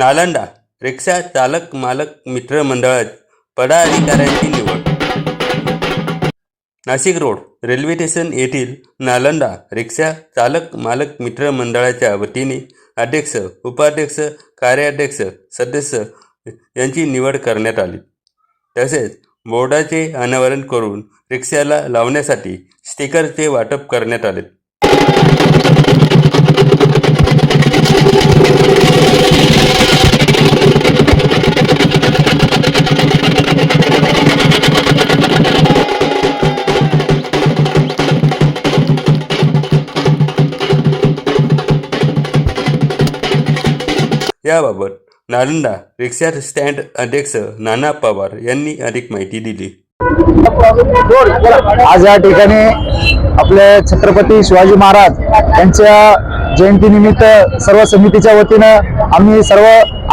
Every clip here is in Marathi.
नालंडा रिक्षा चालक मालक मित्र मंडळात पदाधिकाऱ्यांची निवड. नाशिक रोड रेल्वे स्टेशन येथील नालंडा रिक्षा चालक मालक मित्र मंडळाच्या वतीने अध्यक्ष उपाध्यक्ष कार्याध्यक्ष सदस्य यांची निवड करण्यात आली. तसेच बोर्डाचे अनावरण करून रिक्षाला लावण्यासाठी स्टिकरचे वाटप करण्यात आले. याबाबत नालंदा रिक्षा स्टँड अध्यक्ष नाना पवार यांनी अधिक माहिती दिली. आज या ठिकाणी आपले छत्रपती शिवाजी महाराज यांच्या जयंतीनिमित्त सर्व समितीच्या वतीनं आम्ही सर्व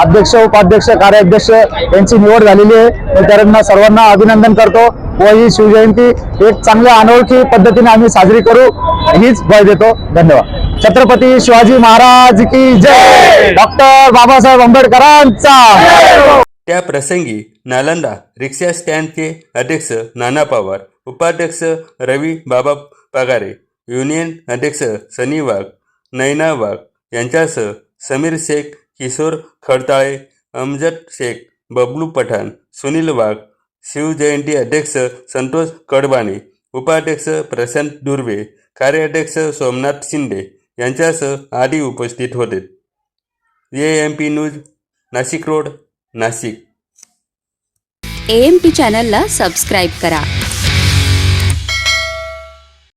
अध्यक्ष उपाध्यक्ष कार्याध्यक्ष यांची निवड झालेली आहे. मी त्यांना सर्वांना अभिनंदन करतो. व ही शिवजयंती एक चांगल्या अनोळखी पद्धतीने आम्ही साजरी करू. हीच भय देतो. धन्यवाद. छत्रपती शिवाजी महाराज की जय! डॉक्टर बाबासाहेब आंबेडकरांचा! त्या प्रसंगी नालंदा रिक्षा स्टँडचे अध्यक्ष नाना पवार उपाध्यक्ष रवी बाबा पगारे युनियन अध्यक्ष सनी वाघ नैना वाघ यांच्यासह समीर शेख किशोर खडताळे अमजद शेख बबलू पठाण सुनील वाघ शिवजयंती अध्यक्ष संतोष कडबाणे उपाध्यक्ष प्रशांत दुर्वे कार्याध्यक्ष सोमनाथ शिंदे यांच्यासह आदी उपस्थित होते. A M P news Nashik road Nashik. A M P चॅनलला सबस्क्राईब करा.